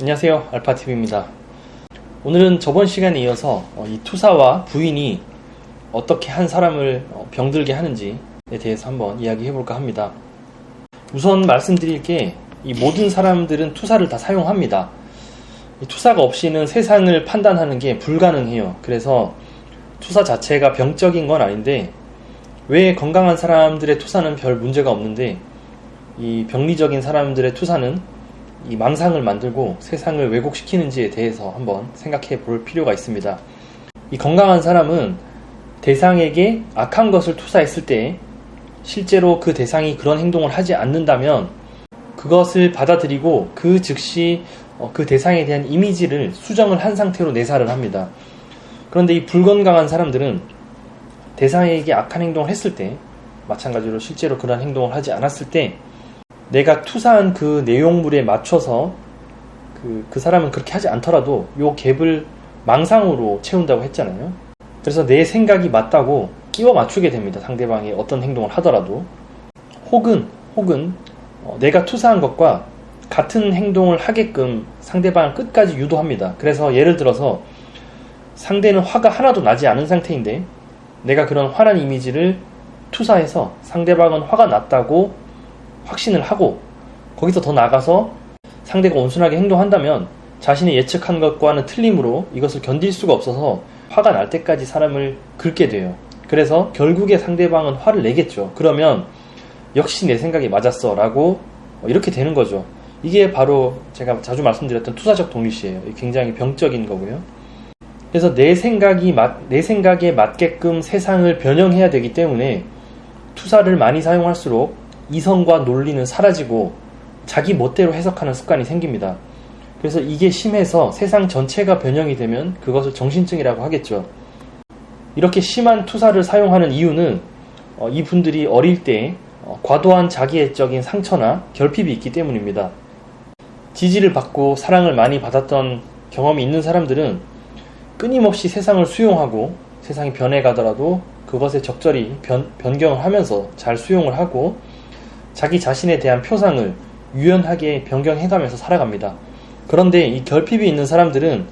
안녕하세요. 알파TV입니다. 오늘은 저번 시간에 이어서 어, 이 투사와 부인이 어떻게 한 사람을 어, 병들게 하는지에 대해서 한번 이야기해 볼까 합니다. 우선 말씀드릴 게 이 모든 사람들은 투사를 다 사용합니다. 이 투사가 없이는 세상을 판단하는 게 불가능해요. 그래서 투사 자체가 병적인 건 아닌데 왜 건강한 사람들의 투사는 별 문제가 없는데 이 병리적인 사람들의 투사는 이 망상을 만들고 세상을 왜곡시키는지에 대해서 한번 생각해 볼 필요가 있습니다. 이 건강한 사람은 대상에게 악한 것을 투사했을 때 실제로 그 대상이 그런 행동을 하지 않는다면 그것을 받아들이고 그 즉시 어, 그 대상에 대한 이미지를 수정을 한 상태로 내사를 합니다. 그런데 이 불건강한 사람들은 대상에게 악한 행동을 했을 때 마찬가지로 실제로 그런 행동을 하지 않았을 때 내가 투사한 그 내용물에 맞춰서 그, 그 사람은 그렇게 하지 않더라도 요 갭을 망상으로 채운다고 했잖아요. 그래서 내 생각이 맞다고 끼워 맞추게 됩니다. 상대방이 어떤 행동을 하더라도. 혹은, 혹은, 어, 내가 투사한 것과 같은 행동을 하게끔 상대방을 끝까지 유도합니다. 그래서 예를 들어서 상대는 화가 하나도 나지 않은 상태인데 내가 그런 화난 이미지를 투사해서 상대방은 화가 났다고 확신을 하고 거기서 더 나가서 상대가 온순하게 행동한다면 자신이 예측한 것과는 틀림으로 이것을 견딜 수가 없어서 화가 날 때까지 사람을 긁게 돼요. 그래서 결국에 상대방은 화를 내겠죠. 그러면 역시 내 생각이 맞았어 라고 이렇게 되는 거죠. 이게 바로 제가 자주 말씀드렸던 투사적 동일시예요. 굉장히 병적인 거고요. 그래서 내 생각이 맞, 내 생각에 맞게끔 세상을 변형해야 되기 때문에 투사를 많이 사용할수록 이성과 논리는 사라지고 자기 멋대로 해석하는 습관이 생깁니다. 그래서 이게 심해서 세상 전체가 변형이 되면 그것을 정신증이라고 하겠죠. 이렇게 심한 투사를 사용하는 이유는 어, 이분들이 어릴 때 어, 과도한 자기애적인 상처나 결핍이 있기 때문입니다. 지지를 받고 사랑을 많이 받았던 경험이 있는 사람들은 끊임없이 세상을 수용하고 세상이 변해가더라도 그것에 적절히 변, 변경을 하면서 잘 수용을 하고 자기 자신에 대한 표상을 유연하게 변경해가면서 살아갑니다. 그런데 이 결핍이 있는 사람들은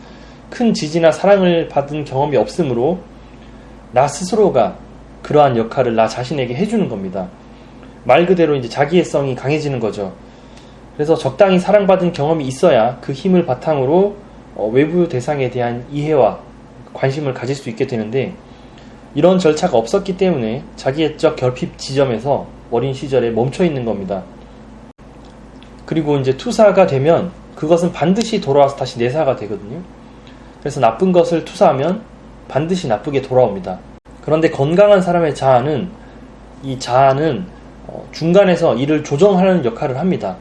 큰 지지나 사랑을 받은 경험이 없으므로 나 스스로가 그러한 역할을 나 자신에게 해주는 겁니다. 말 그대로 이제 자기애성이 강해지는 거죠. 그래서 적당히 사랑받은 경험이 있어야 그 힘을 바탕으로 어, 외부 대상에 대한 이해와 관심을 가질 수 있게 되는데 이런 절차가 없었기 때문에 자기애적 결핍 지점에서 어린 시절에 멈춰 있는 겁니다. 그리고 이제 투사가 되면 그것은 반드시 돌아와서 다시 내사가 되거든요. 그래서 나쁜 것을 투사하면 반드시 나쁘게 돌아옵니다. 그런데 건강한 사람의 자아는 이 자아는 어, 중간에서 이를 조정하는 역할을 합니다.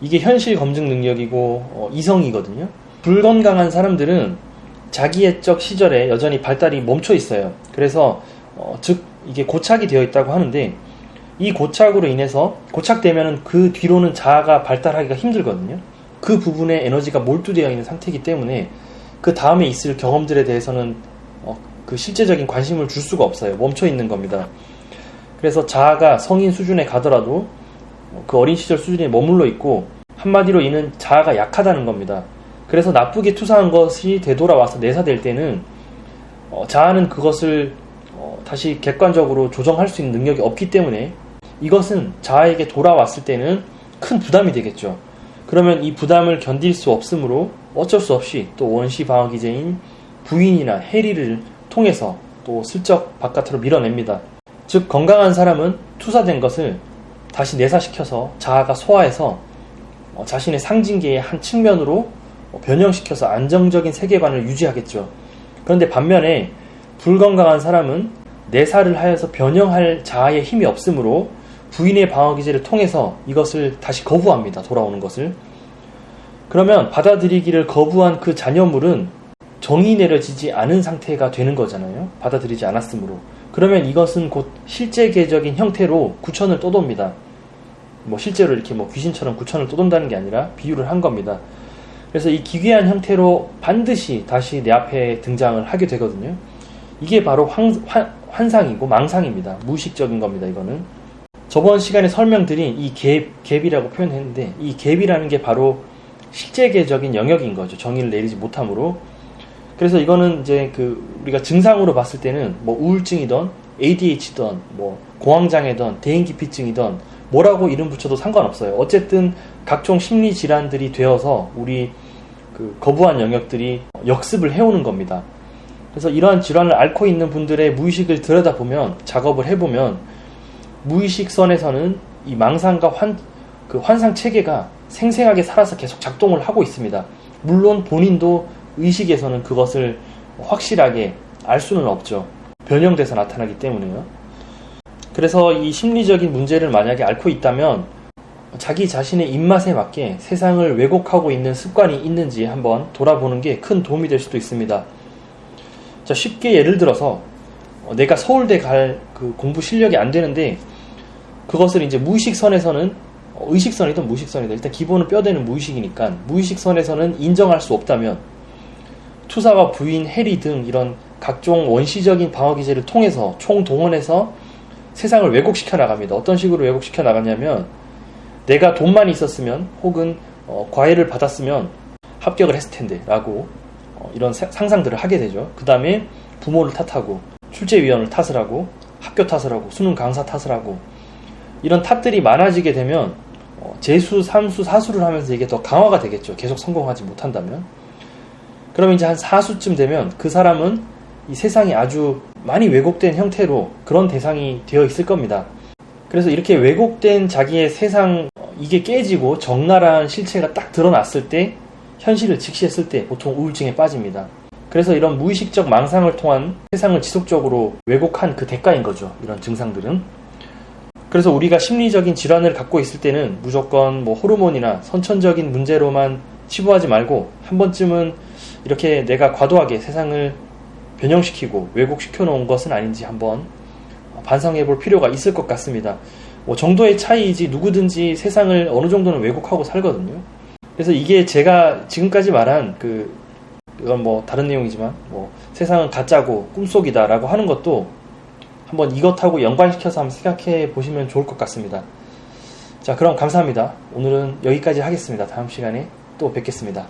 이게 현실 검증 능력이고 어, 이성이거든요. 불건강한 사람들은 자기애적 시절에 여전히 발달이 멈춰 있어요. 그래서 어, 즉 이게 고착이 되어 있다고 하는데 이 고착으로 인해서 고착되면 그 뒤로는 자아가 발달하기가 힘들거든요. 그 부분에 에너지가 몰두되어 있는 상태이기 때문에 그 다음에 있을 경험들에 대해서는 어, 그 실제적인 관심을 줄 수가 없어요. 멈춰 있는 겁니다. 그래서 자아가 성인 수준에 가더라도 그 어린 시절 수준에 머물러 있고 한마디로 이는 자아가 약하다는 겁니다. 그래서 나쁘게 투사한 것이 되돌아와서 내사될 때는 어, 자아는 그것을 어, 다시 객관적으로 조정할 수 있는 능력이 없기 때문에 이것은 자아에게 돌아왔을 때는 큰 부담이 되겠죠. 그러면 이 부담을 견딜 수 없으므로 어쩔 수 없이 또 원시 방어 기제인 부인이나 해리를 통해서 또 슬쩍 바깥으로 밀어냅니다. 즉 건강한 사람은 투사된 것을 다시 내사시켜서 자아가 소화해서 어, 자신의 상징계의 한 측면으로 변형시켜서 안정적인 세계관을 유지하겠죠. 그런데 반면에 불건강한 사람은 내사를 하여서 변형할 자아의 힘이 없으므로 부인의 방어 기제를 통해서 이것을 다시 거부합니다. 돌아오는 것을. 그러면 받아들이기를 거부한 그 잔여물은 정이 내려지지 않은 상태가 되는 거잖아요. 받아들이지 않았으므로. 그러면 이것은 곧 실제계적인 형태로 구천을 떠돕니다. 뭐 실제로 이렇게 뭐 귀신처럼 구천을 떠돈다는 게 아니라 비유를 한 겁니다. 그래서 이 기괴한 형태로 반드시 다시 내 앞에 등장을 하게 되거든요. 이게 바로 환, 환, 환상이고 망상입니다. 무의식적인 겁니다. 이거는. 저번 시간에 설명드린 이 갭, 갭이라고 표현했는데 이 갭이라는 게 바로 실제계적인 영역인 거죠. 정의를 내리지 못함으로. 그래서 이거는 이제 그 우리가 증상으로 봤을 때는 뭐 우울증이던 ADH든 뭐 공황장애든 대인기피증이든 뭐라고 이름 붙여도 상관없어요. 어쨌든 각종 심리 질환들이 되어서 우리 그 거부한 영역들이 역습을 해오는 겁니다. 그래서 이러한 질환을 앓고 있는 분들의 무의식을 들여다보면 작업을 해보면 무의식 선에서는 이 망상과 환, 그 환상 체계가 생생하게 살아서 계속 작동을 하고 있습니다. 물론 본인도 의식에서는 그것을 확실하게 알 수는 없죠. 변형돼서 나타나기 때문에요. 그래서 이 심리적인 문제를 만약에 앓고 있다면 자기 자신의 입맛에 맞게 세상을 왜곡하고 있는 습관이 있는지 한번 돌아보는 게 큰 도움이 될 수도 있습니다. 자, 쉽게 예를 들어서 어, 내가 서울대 갈 그 공부 실력이 안 되는데 그것을 이제 무의식선에서는 어, 의식선이든 무의식선이든 일단 기본은 뼈대는 무의식이니까 무의식선에서는 인정할 수 없다면 투사와 부인, 해리 등 이런 각종 원시적인 방어 기제를 통해서 총동원해서 세상을 왜곡시켜 나갑니다. 어떤 식으로 왜곡시켜 나가냐면 내가 돈만 있었으면 혹은 어, 과외를 받았으면 합격을 했을 텐데라고 어, 이런 사- 상상들을 하게 되죠. 그 다음에 부모를 탓하고 출제위원을 탓을 하고 학교 탓을 하고 수능 강사 탓을 하고 이런 탓들이 많아지게 되면 어, 재수, 삼수, 사수를 하면서 이게 더 강화가 되겠죠. 계속 성공하지 못한다면. 그러면 이제 한 4수쯤 되면 그 사람은 이 세상이 아주 많이 왜곡된 형태로 그런 대상이 되어 있을 겁니다. 그래서 이렇게 왜곡된 자기의 세상, 어, 이게 깨지고 적나라한 실체가 딱 드러났을 때, 현실을 직시했을 때 보통 우울증에 빠집니다. 그래서 이런 무의식적 망상을 통한 세상을 지속적으로 왜곡한 그 대가인 거죠. 이런 증상들은. 그래서 우리가 심리적인 질환을 갖고 있을 때는 무조건 뭐 호르몬이나 선천적인 문제로만 치부하지 말고 한 번쯤은 이렇게 내가 과도하게 세상을 변형시키고 왜곡시켜 놓은 것은 아닌지 한번 반성해 볼 필요가 있을 것 같습니다. 뭐 정도의 차이이지 누구든지 세상을 어느 정도는 왜곡하고 살거든요. 그래서 이게 제가 지금까지 말한 그 이건 뭐 다른 내용이지만 뭐 세상은 가짜고 꿈속이다라고 하는 것도 한번 이것하고 연관시켜서 한번 생각해 보시면 좋을 것 같습니다. 자, 그럼 감사합니다. 오늘은 여기까지 하겠습니다. 다음 시간에 또 뵙겠습니다.